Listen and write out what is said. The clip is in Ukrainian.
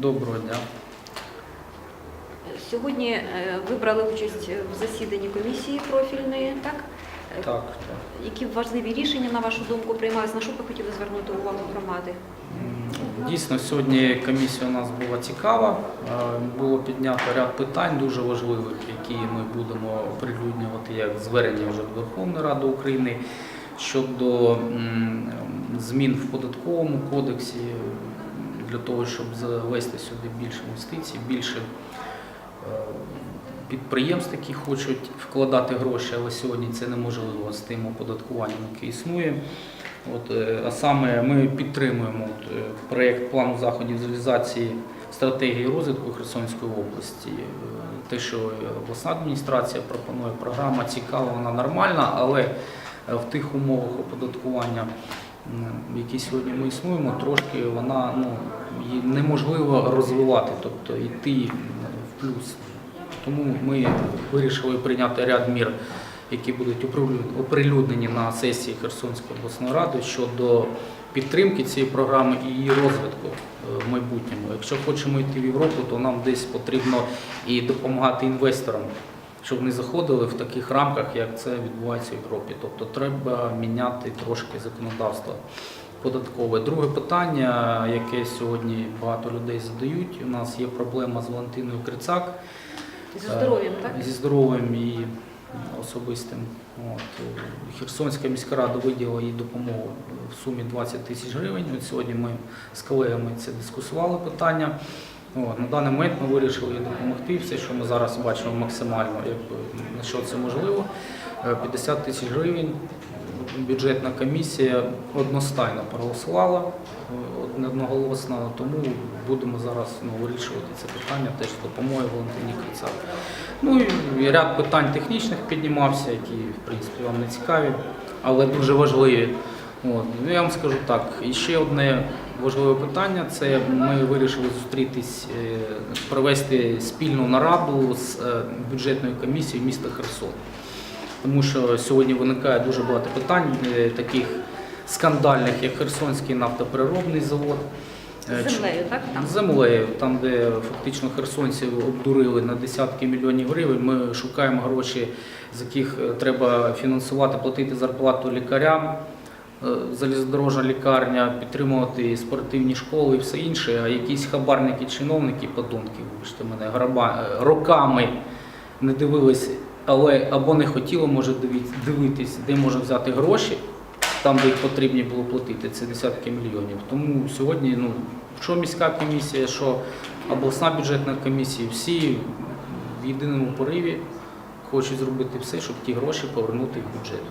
Доброго дня. Сьогодні е, ви брали участь в засіданні комісії профільної, так? Е, Так, так. Які важливі рішення, на вашу думку, приймались? На що ви хотіли звернути увагу громади? Дійсно, сьогодні комісія у нас була цікава. Е, Було піднято ряд питань дуже важливих, які ми будемо оприлюднювати як звернення вже до Верховної Ради України щодо змін в податковому кодексі для того, щоб завести сюди більше інвестицій, більше е, підприємств, які хочуть вкладати гроші, але сьогодні це неможливо з тим оподаткуванням, яке існує. От, е, а саме ми підтримуємо от, е, проєкт плану заходів з реалізації стратегії розвитку Херсонської області. Те, що обласна адміністрація пропонує, програма цікава, вона нормальна, але в тих умовах оподаткування, в які сьогодні ми існуємо, трошки вона ну, неможливо розвивати, тобто йти в плюс. Тому ми вирішили прийняти ряд мір, які будуть оприлюднені на сесії Херсонської обласної ради щодо підтримки цієї програми і її розвитку е, в майбутньому. Якщо хочемо йти в Європу, то нам десь потрібно і допомагати інвесторам, щоб вони заходили в таких рамках, як це відбувається в Європі. Тобто треба міняти трошки законодавство податкове. Друге питання, яке сьогодні багато людей задають. У нас є проблема з Валентиною Крицак. Зі здоров'ям, так? Зі здоров'ям і особистим. От. е, Херсонська міська рада виділила їй допомогу в сумі 20 тисяч гривень. От сьогодні ми з колегами це дискусували питання. От. На даний момент ми вирішили допомогти. Все, що ми зараз бачимо максимально, якби, на що це можливо. Е, 50 тисяч гривень. Бюджетна комісія одностайно проголосувала е, одноголосно, тому будемо зараз ну, вирішувати це питання теж з допомогою Валентині Крицак. Ну і ряд питань технічних піднімався, які в принципі вам не цікаві, але дуже важливі. От. Ну, я вам скажу так, і ще одне важливе питання це ми вирішили зустрітись, е, провести спільну нараду з е, бюджетною комісією міста Херсон. Тому що сьогодні виникає дуже багато питань, е, таких скандальних, як Херсонський нафтопереробний завод. Землею, так? Там? землею, там, де фактично херсонців обдурили на десятки мільйонів гривень, ми шукаємо гроші, з яких треба фінансувати, платити зарплату лікарям, залізнодорожна лікарня, підтримувати спортивні школи і все інше. А якісь хабарники, чиновники, подонки, вибачте мене, граба, е, роками не дивились, але або не хотіли, може дивитись, де можна взяти гроші там, де їх потрібні було платити, це десятки мільйонів. Тому сьогодні, ну, що міська комісія, що обласна бюджетна комісія, всі в єдиному пориві хочуть зробити все, щоб ті гроші повернути в бюджет.